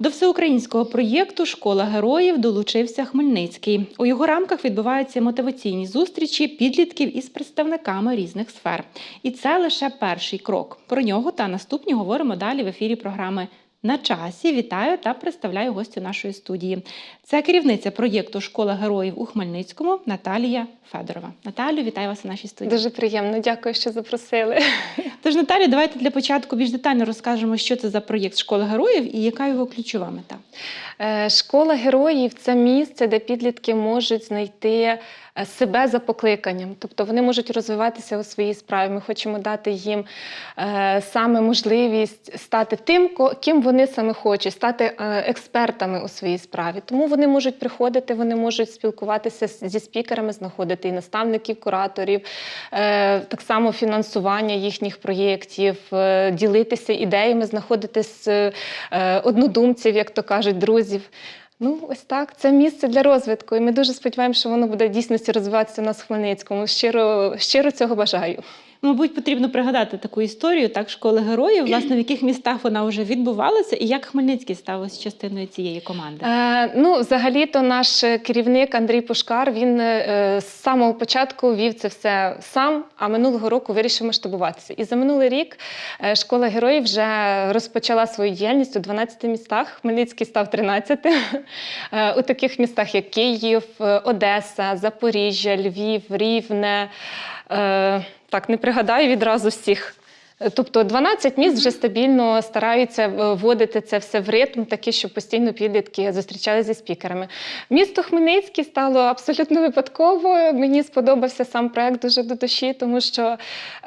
До всеукраїнського проєкту Школа героїв долучився Хмельницький. У його рамках відбуваються мотиваційні зустрічі підлітків із представниками різних сфер. І це лише перший крок. Про нього та наступні говоримо далі в ефірі програми. На часі вітаю та представляю гостю нашої студії. Це керівниця проєкту Школа героїв у Хмельницькому Наталія Федорова. Наталю, вітаю вас у нашій студії. Дуже приємно, дякую, що запросили. Тож, Наталі, давайте для початку більш детально розкажемо, що це за проєкт Школа героїв і яка його ключова мета. Е, Школа героїв це місце, де підлітки можуть знайти е, себе за покликанням, тобто вони можуть розвиватися у своїй справі. Ми хочемо дати їм е, саме можливість стати тим, ким вони саме хочуть, стати експертами у своїй справі. Тому вони можуть приходити, вони можуть спілкуватися зі спікерами, знаходити і наставників, кураторів, е, так само фінансування їхніх проєктів, е, ділитися ідеями, знаходити е, однодумців, як то кажуть, друзів. Ну, ось так. Це місце для розвитку. І ми дуже сподіваємося, що воно буде дійсності розвиватися у нас в Хмельницькому. Щиро, щиро цього бажаю. Мабуть, потрібно пригадати таку історію, так, школи героїв, власне, в яких містах вона вже відбувалася, і як Хмельницький став частиною цієї команди. Е, ну, взагалі-то наш керівник Андрій Пушкар він е, з самого початку вів це все сам, а минулого року вирішив масштабуватися. І за минулий рік е, школа героїв вже розпочала свою діяльність у 12 містах. Хмельницький став 13. Е, у таких містах, як Київ, е, Одеса, Запоріжжя, Львів, Рівне. Так, не пригадаю відразу всіх. Тобто 12 міст вже стабільно стараються е, вводити це все в ритм, такий, щоб постійно підлітки зустрічалися зі спікерами. Місто Хмельницький стало абсолютно випадково. Мені сподобався сам проект дуже до душі, тому що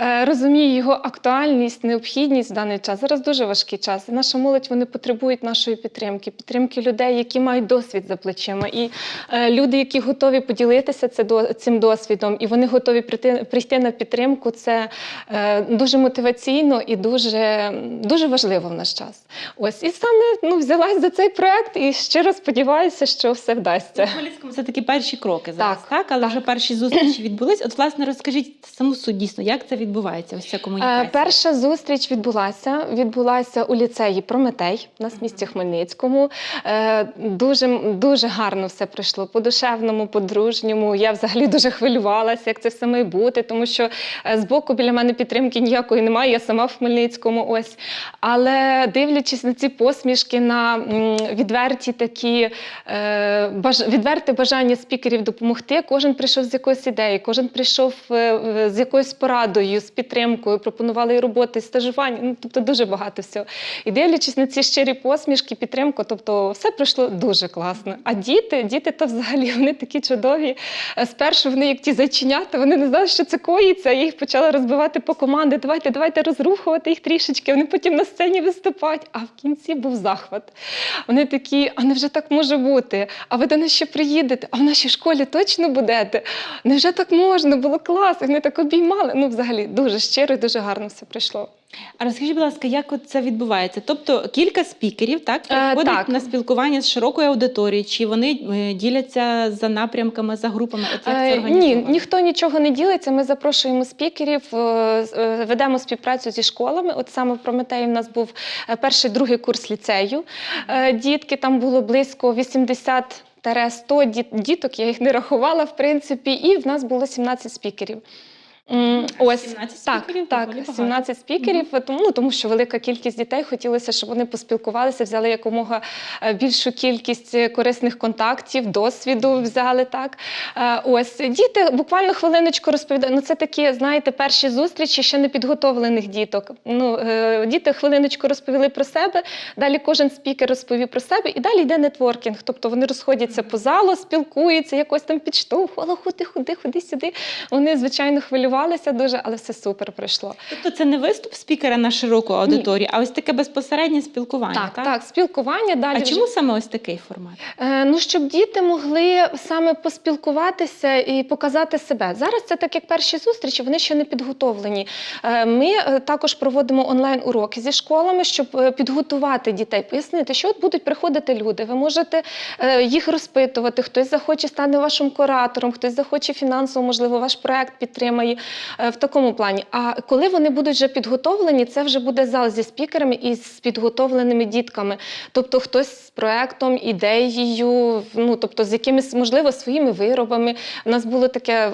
е, розумію його актуальність, необхідність в даний час. Зараз дуже важкий час. Наша молодь вони потребують нашої підтримки, підтримки людей, які мають досвід за плечима, і е, люди, які готові поділитися це цим досвідом, і вони готові прийти прийти на підтримку. Це е, дуже мотиваційно і дуже, дуже важливо в наш час. Ось і саме ну взялась за цей проект і щиро сподіваюся, що все вдасться. В Хмельницькому це такі перші кроки зараз, так, Так, але так. вже перші зустрічі відбулись. От, власне, розкажіть саму суть дійсно, як це відбувається, ось ця комунікація. Е, Перша зустріч відбулася. Відбулася у ліцеї Прометей у нас в місті Хмельницькому. Е, Дуже, дуже гарно все пройшло. По-душевному, по-дружньому. Я взагалі дуже хвилювалася, як це все має бути, тому що е, збоку біля мене підтримки ніякої немає. Я сама в Хмельницькому. Ось. Але дивлячись на ці посмішки, на відверті такі е, відверте бажання спікерів допомогти, кожен прийшов з якоюсь ідеєю, кожен прийшов е, з якоюсь порадою, з підтримкою, пропонували роботи, стажування. Ну, тобто дуже багато всього. І дивлячись на ці щирі посмішки, підтримку, тобто все пройшло дуже класно. А діти, діти то взагалі вони такі чудові. Е, Спершу вони, як ті зайченята, вони не знали, що це коїться. Я їх почала розбивати по команди. Давайте, давайте розрухувати їх трішечки. Вони потім на сцені виступають. А в кінці був захват. Вони такі, а невже так може бути? А ви до нас ще приїдете? А в нашій школі точно будете? Невже так можна? Було класно. Вони так обіймали. Ну, взагалі, дуже щиро і дуже гарно все пройшло. А розкажіть, будь ласка, як це відбувається? Тобто кілька спікерів так Е, приходять так. на спілкування з широкою аудиторією, чи вони е, діляться за напрямками, за групами? От як це Е, Ні, ніхто нічого не ділиться. Ми запрошуємо спікерів, е, ведемо співпрацю зі школами. От саме в Прометеї в нас був перший, другий курс ліцею. Дітки там було близько 80 100 діт- діток, я їх не рахувала, в принципі, і в нас було 17 спікерів. Ось 17 так, спікерів? так, багато. 17 спікерів. Тому, ну, тому що велика кількість дітей хотілося, щоб вони поспілкувалися, взяли якомога е, більшу кількість е, корисних контактів, досвіду взяли так. Е, Ось діти буквально хвилиночку розповідають. Ну це такі, знаєте, перші зустрічі ще не підготовлених діток. Ну діти хвилиночку розповіли про себе. Далі кожен спікер розповів про себе, і далі йде нетворкінг. Тобто вони розходяться по залу, спілкуються, якось там підштовхували, ходи, ходи, ходи сюди. Вони звичайно хвилювалися дуже, але все супер пройшло. Тобто це не виступ спікера на широку аудиторію, а ось таке безпосереднє спілкування. Так, Так, так, спілкування далі. А вже- чому саме ось такий формат? Е, Ну, щоб діти могли саме поспілкуватися і показати себе. Зараз це так як перші зустрічі, вони ще не підготовлені. Е, Ми е, також проводимо онлайн-уроки зі школами, щоб е, підготувати дітей, пояснити, що от будуть приходити люди. Ви можете е, їх розпитувати. Хтось захоче стане вашим куратором, хтось захоче фінансово, можливо, ваш проект підтримає. Е, в такому плані. А коли вони будуть вже підготовлені, це вже буде зал зі спікерами і з підготовленими дітками. Тобто хтось з проектом, ідеєю, ну тобто з якимись, можливо, своїми виробами. У нас було таке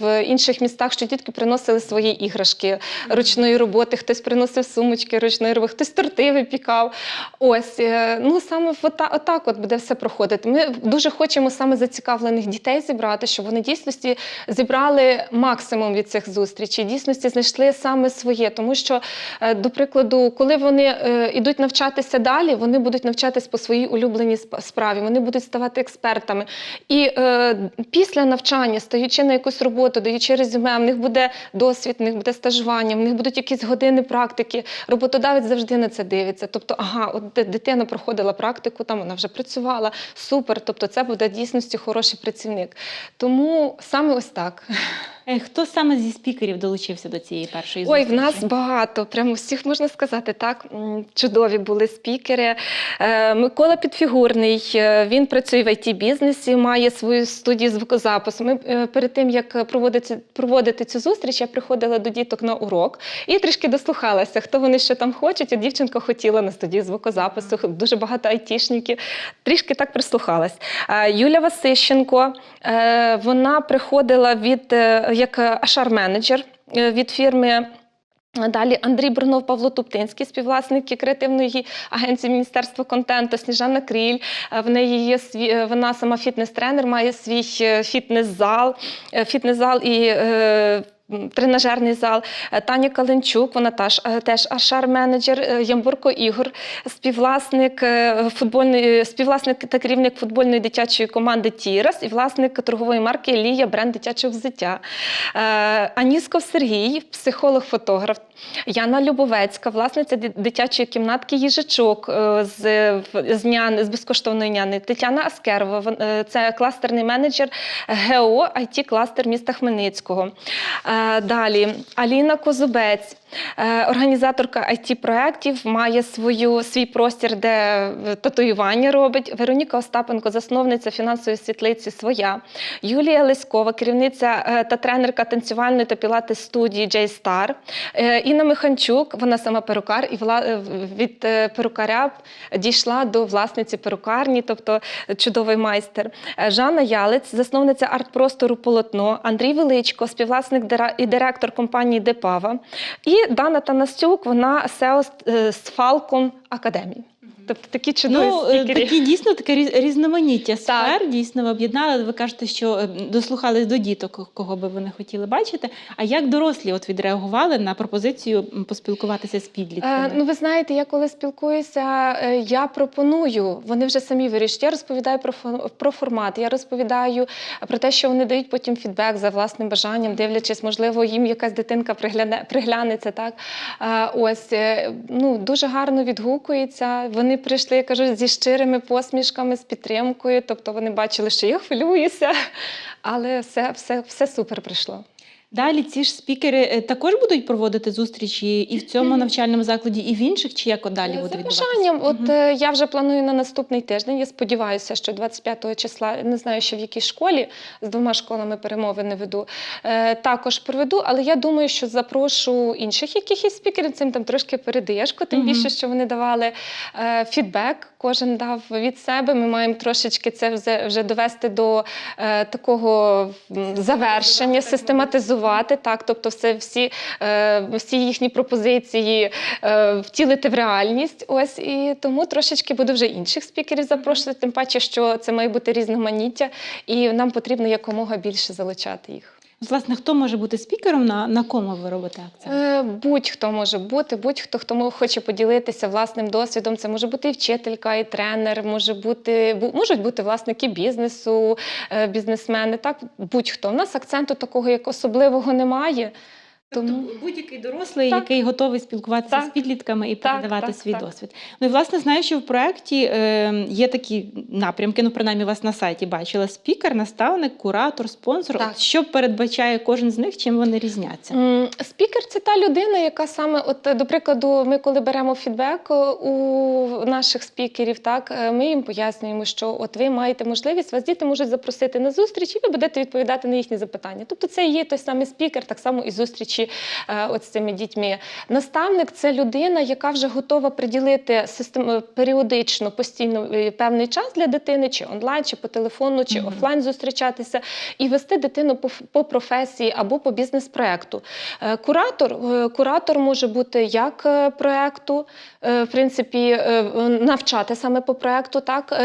в- інших містах, що дітки приносили свої іграшки ручної роботи, хтось приносив сумочки ручної роботи, хтось торти випікав. Ось, е, ну саме ота- отак от буде все проходити. Ми дуже хочемо саме зацікавлених дітей зібрати, щоб вони дійсності зібрали максимум від цих зустрічей, дійсності знайшли саме своє. Тому що, е, до прикладу, коли вони е, йдуть навчатися далі, вони будуть навчатись по своїй улюбленій справі, вони будуть ставати експертами. І е, після навчання, стаючи на якусь роботу, даючи резюме, в них буде досвід, в них буде стажування, в них будуть якісь години практики. Роботодавець завжди на це дивиться. Тобто, ага, от дитина проходила практику, там вона вже працювала, супер. Тобто, це буде дійсності хороший працівник. Тому саме ось так. Е, Хто саме зі спікерів долучився до цієї першої Ой, в нас багато, прямо всіх можна сказати, так. Чудові були спікери. Е, Микола Підфігурний, е, він працює в it бізнесі має свою студію звукозапису. Ми перед тим, як проводити, проводити цю зустріч, я приходила до діток на урок і трішки дослухалася, хто вони що там хочуть. От дівчинка хотіла на студії звукозапису, дуже багато айтішників. Трішки так прислухалась. Юля Васищенко, вона приходила від як ашар-менеджер е, від фірми. Далі Андрій Брунов, Павло Туптинський, співвласники креативної агенції Міністерства контенту, Сніжана Кріль. Е, В неї є свій, е, вона сама фітнес-тренер, має свій е, фітнес-зал, е, фітнес-зал і е, тренажерний зал. Е, Таня Каленчук, вона теж, теж ашар-менеджер, Е, Ямбурко Ігор, співвласник е, футбольної, співвласник та керівник футбольної дитячої команди Тірас і власник торгової марки Лія бренд дитячого взуття. Анісков Сергій, психолог-фотограф. Яна Любовецька, власниця дитячої кімнатки їжачок з, з, няни, з безкоштовної няни. Тетяна Аскерова, це кластерний менеджер ГО IT кластер міста Хмельницького. Е, Далі. Аліна Козубець, організаторка it проєктів має свою, свій простір, де е, татуювання робить. Вероніка Остапенко, засновниця фінансової світлиці своя. Юлія Леськова, керівниця е, та тренерка танцювальної та пілати студії J-Star. Е, Інна Миханчук, вона сама перукар, і е, від е, перукаря дійшла до власниці перукарні, тобто чудовий майстер. Е, Жанна Ялець, засновниця арт-простору Полотно, Андрій Величко, співвласник і директор компанії Депава. І Дана Танасюк, вона SEO з- е, Falcon Академії. Тобто такі чудові Ну, е, спікери. такі дійсно таке різ- різноманіття сфер. Дійсно, ви об'єднали. Ви кажете, що е, дослухались до діток, кого би вони хотіли бачити. А як дорослі от відреагували на пропозицію поспілкуватися з підлітками? Е, ну, ви знаєте, я коли спілкуюся, е, я пропоную, вони вже самі вирішують. Я розповідаю про, про формат, я розповідаю про те, що вони дають потім фідбек за власним бажанням, дивлячись, можливо, їм якась дитинка пригляне, приглянеться. Так? Е, ось, е, ну, дуже гарно відгукується. Вони прийшли, я кажу, зі щирими посмішками, з підтримкою. Тобто вони бачили, що я хвилююся, але все, все, все супер прийшло. Далі ці ж спікери е, також будуть проводити зустрічі і в цьому навчальному закладі, і в інших, чи як далі буде За відбуватися? бажанням, от е, я вже планую на наступний тиждень. Я сподіваюся, що 25 числа не знаю, що в якій школі з двома школами перемовини веду. Е, також проведу, але я думаю, що запрошу інших якихось спікерів. Цим там трошки передаєшко, тим Мгм. більше, що вони давали е, фідбек. Кожен дав від себе. Ми маємо трошечки це вже, довести до е, такого завершення, систематизувати. Так, тобто, все всі, е, всі їхні пропозиції е, втілити в реальність. Ось і тому трошечки буду вже інших спікерів запрошувати, тим паче, що це має бути різноманіття, і нам потрібно якомога більше залучати їх. Власне, хто може бути спікером, на, на кому ви робите акцент? Е, Будь-хто може бути, будь-хто, хто хоче поділитися власним досвідом. Це може бути і вчителька, і тренер, може бути, можуть бути власники бізнесу, е, бізнесмени. Так, будь-хто. У нас акценту такого як особливого немає. Тому будь-який дорослий, Так. який готовий спілкуватися Так. з підлітками і Так, передавати так, свій так. досвід. Ну і власне знаю, що в проєкті е, є такі напрямки. Ну, принаймні, вас на сайті бачила спікер, наставник, куратор, спонсор. Так. Що передбачає кожен з них, чим вони різняться? М, Спікер це та людина, яка саме, от до прикладу, ми коли беремо фідбек е, у наших спікерів, так е, ми їм пояснюємо, що от ви маєте можливість, вас діти можуть запросити на зустріч, і ви будете відповідати на їхні запитання. Тобто, це є той самий спікер, так само і зустрічі е, от з цими дітьми. Наставник це людина, яка вже готова приділити систем... е, періодично, постійно е, певний час для дитини, чи онлайн, чи по телефону, чи Мгм. офлайн зустрічатися, і вести дитину по, по професії або по бізнес-проекту. Куратор, куратор може бути як проекту, в принципі, навчати саме по проекту, так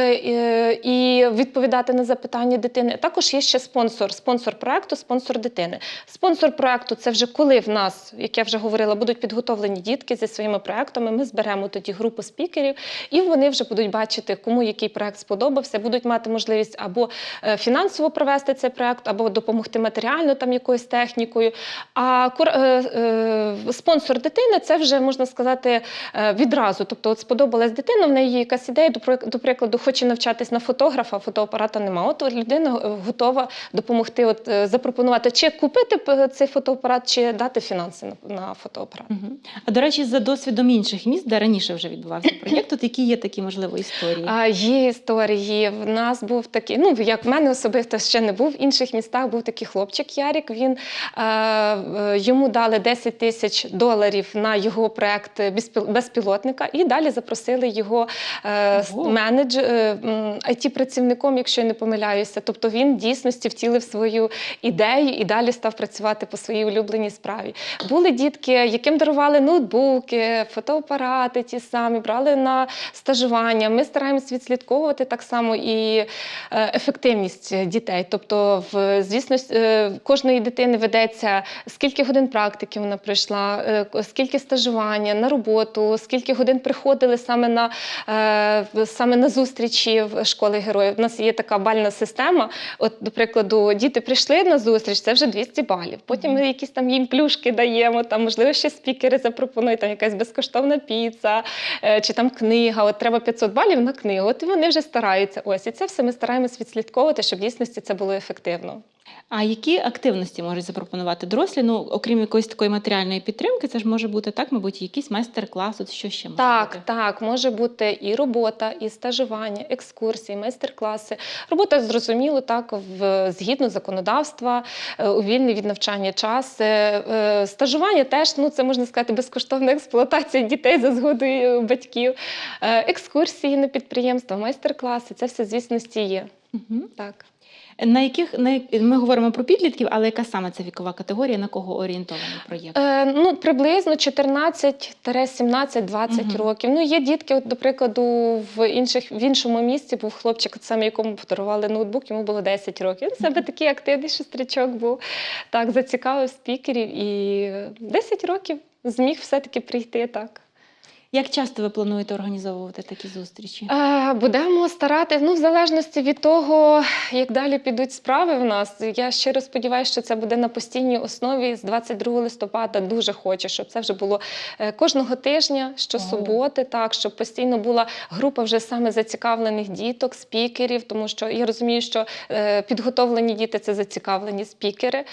і відповідати на запитання дитини. Також є ще спонсор, спонсор проекту, спонсор дитини. Спонсор проекту це вже коли в нас, як я вже говорила, будуть підготовлені дітки зі своїми проектами. Ми зберемо тоді групу спікерів, і вони вже будуть бачити, кому який проект сподобався, будуть мати можливість або е, фінансово провести цей проект, або допомогти матеріально там якоюсь технікою. А е, е, спонсор дитини це вже можна сказати відразу. Тобто, от сподобалась дитина, в неї є якась ідея, до прик- до прикладу, хоче навчатись на фотографа, фотоапарата немає. От людина готова допомогти, от запропонувати чи купити цей фотоапарат, чи дати фінанси на, на фотоапарат. Мгм. А до речі, за досвідом інших міст, де раніше вже відбувався проєкт, от які є такі можливо історії? А, є історії. В нас був такий, ну як в мене особисто ще не був в інших містах. Був такий хлопчик Ярік. Він е, е, йому дали 10 тисяч доларів на його проект безпіл- безпілотника, і далі запросили його е, менедж it працівником, якщо я не помиляюся. Тобто він дійсності втілив свою ідею і далі став працювати по своїй улюбленій справі. Були дітки, яким дарували ноутбуки, фотоапарати ті самі, брали на стажування. Ми стараємось відслідковувати так само і е, ефективність дітей. Тобто, в звісно, е, кожної дитини ведеться скільки годин практики вона пройшла, е, скільки стажування на роботу, скільки годин приходили саме на саме на зустрічі в школи героїв. У нас є така бальна система. От, до прикладу, діти прийшли на зустріч, це вже 200 балів. Потім ми якісь там їм плюшки даємо. Там можливо ще спікери запропонують, там якась безкоштовна піца е, чи там книга. От треба 500 балів на книгу. От і вони вже стараються. Ось і це все ми стараємось відслідковувати, щоб в дійсності це було ефективно. А які активності можуть запропонувати дорослі? Ну, окрім якоїсь такої матеріальної підтримки, це ж може бути так, мабуть, якийсь майстер-клас, от що ще може Так, бути? так, може бути і робота, і стажування, екскурсії, майстер-класи. Робота зрозуміло, так в згідно законодавства, е, у вільний від навчання час. Е, е, Стажування теж ну це можна сказати безкоштовна експлуатація дітей за згодою батьків. Екскурсії на підприємства, майстер-класи. Це все звісності є. Мгм. Так. На яких на ми говоримо про підлітків, але яка саме це вікова категорія, на кого орієнтований проєкт? Е, ну, приблизно 14-17-20 Мгм. років. Ну, є дітки, от, до прикладу, в, інших, в іншому місці був хлопчик, от саме якому подарували ноутбук, йому було 10 років. Він себе такий активний шестричок був. Так, зацікавив спікерів і 10 років зміг все-таки прийти так. Як часто ви плануєте організовувати такі зустрічі? Е, Будемо старати, ну, в залежності від того, як далі підуть справи в нас. Я щиро сподіваюся, що це буде на постійній основі. З 22 листопада дуже хочу, щоб це вже було е, кожного тижня, щосуботи, так, щоб постійно була група вже саме зацікавлених діток, спікерів, тому що я розумію, що е, підготовлені діти це зацікавлені спікери.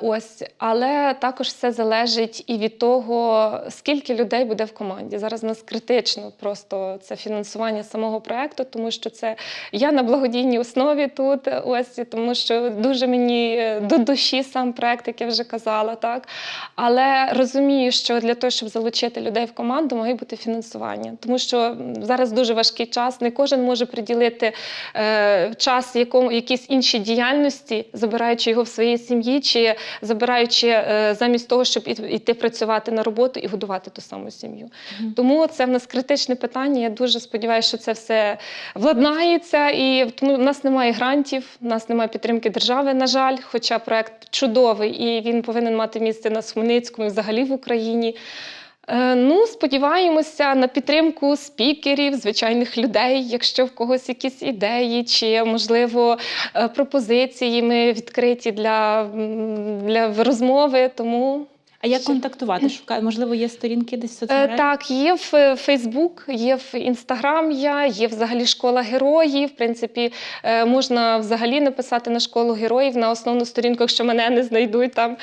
Ось, але також все залежить і від того, скільки людей буде в команді. Зараз у нас критично просто це фінансування самого проекту, тому що це я на благодійній основі тут. Ось тому, що дуже мені до душі сам проект, як я вже казала, так. Але розумію, що для того, щоб залучити людей в команду, має бути фінансування, тому що зараз дуже важкий час. Не кожен може приділити е, час якому якійсь іншій діяльності, забираючи його в своїй сім'ї, чи забираючи е, замість того, щоб іти працювати на роботу і годувати ту саму сім'ю. Тому це в нас критичне питання. Я дуже сподіваюся, що це все владнається. І тому в нас немає грантів, в нас немає підтримки держави, на жаль. Хоча проект чудовий і він повинен мати місце на Хмельницькому взагалі в Україні. Е, Ну, сподіваємося на підтримку спікерів, звичайних людей, якщо в когось якісь ідеї чи, можливо, е, пропозиції. Ми відкриті для, для розмови. Тому А як контактувати? Шукає, Можливо, є сторінки десь в Е, соцмережах? Так, є в е, Фейсбук, є в Інстаграм. Я є взагалі школа героїв. В принципі, е, можна взагалі написати на школу героїв на основну сторінку, якщо мене не знайдуть там.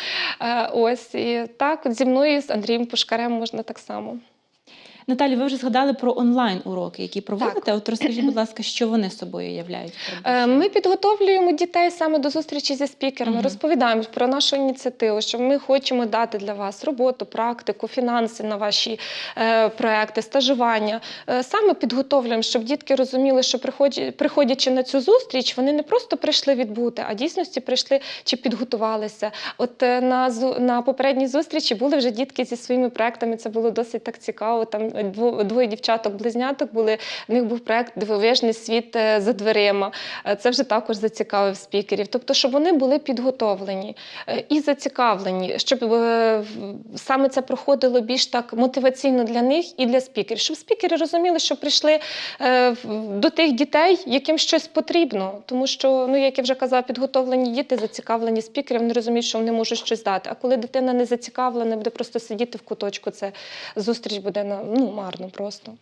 Ось і так, от зі мною з Андрієм Пушкарем можна так само. Наталі, ви вже згадали про онлайн уроки, які проводите. От розкажіть, будь ласка, що вони собою являють? Е, Ми підготовлюємо дітей саме до зустрічі зі спікерами, Мгм. розповідаємо про нашу ініціативу, що ми хочемо дати для вас роботу, практику, фінанси на ваші е, проекти, стажування. Е, Саме підготовлюємо, щоб дітки розуміли, що приходя- приходячи на цю зустріч, вони не просто прийшли відбути, а дійсності прийшли чи підготувалися. От е, на на попередній зустрічі були вже дітки зі своїми проектами. Це було досить так цікаво. Там двоє дівчаток-близняток були. В них був проект Дивовижний світ е, за дверима. Е, Це вже також зацікавив спікерів. Тобто, щоб вони були підготовлені е, і зацікавлені, щоб саме це проходило більш так мотиваційно для них і для спікерів, щоб спікери розуміли, що прийшли до тих дітей, яким щось потрібно. Тому що, ну як я вже казала, підготовлені діти зацікавлені спікерів, вони розуміють, що вони можуть щось дати. А коли дитина не зацікавлена, буде просто сидіти в куточку, це зустріч буде на ну марно просто.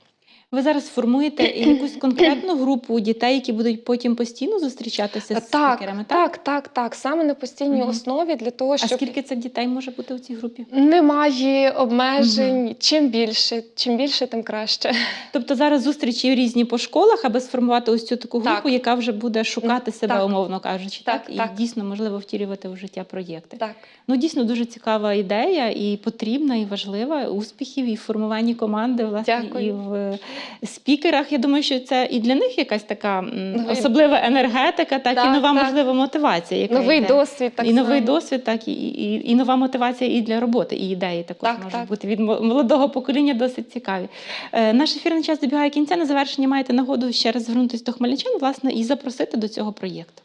Ви зараз формуєте якусь конкретну групу дітей, які будуть потім постійно зустрічатися з так, спікерами? так, так, так, саме на постійній Мгм. основі для того, щоб А скільки це дітей може бути у цій групі? немає обмежень. Чим більше, чим більше, тим краще. Тобто зараз зустрічі різні по школах, аби сформувати ось цю таку групу, Так. яка вже буде шукати себе, Так. умовно кажучи, так, Так, і дійсно можливо втілювати в життя проєкти. Так. Ну дійсно дуже цікава ідея і потрібна, і важлива. Успіхів і в формуванні команди, власне, Дякую. і в спікерах. Я думаю, що це і для них якась така Новий- особлива енергетика, так, і нова так. можлива мотивація. Яка Новий йде. досвід, так і новий само. досвід, так і, і, і нова мотивація і для роботи, і ідеї також Так, можуть так. бути від молодого покоління досить цікаві. Е, наш ефірний час добігає кінця. На завершення маєте нагоду ще раз звернутися до хмельничан, власне, і запросити до цього проєкту.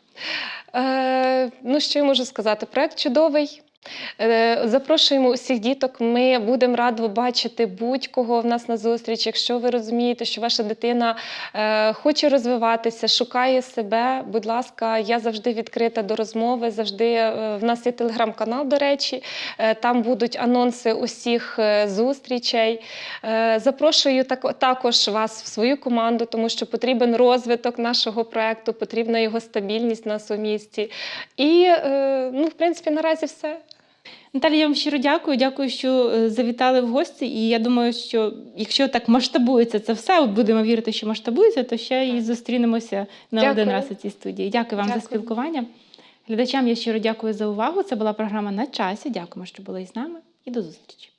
Е, ну, що я можу сказати? Проект чудовий. Е, Запрошуємо усіх діток. Ми будемо раді бачити будь-кого в нас на зустріч. Якщо ви розумієте, що ваша дитина е, хоче розвиватися, шукає себе. Будь ласка, я завжди відкрита до розмови. Завжди е, в нас є телеграм-канал, до речі. Там будуть анонси усіх зустрічей. Запрошую також вас в свою команду, тому що потрібен розвиток нашого проекту, потрібна його стабільність в нас у місті. І ну, в принципі, наразі все. Наталія, я вам щиро дякую. Дякую, що е, завітали в гості. І я думаю, що якщо так масштабується це все, от будемо вірити, що масштабується, то ще і зустрінемося на Дякую. один раз у цій студії. Дякую вам за спілкування. Глядачам я щиро дякую за увагу. Це була програма на часі. Дякуємо, що були із нами, і до зустрічі.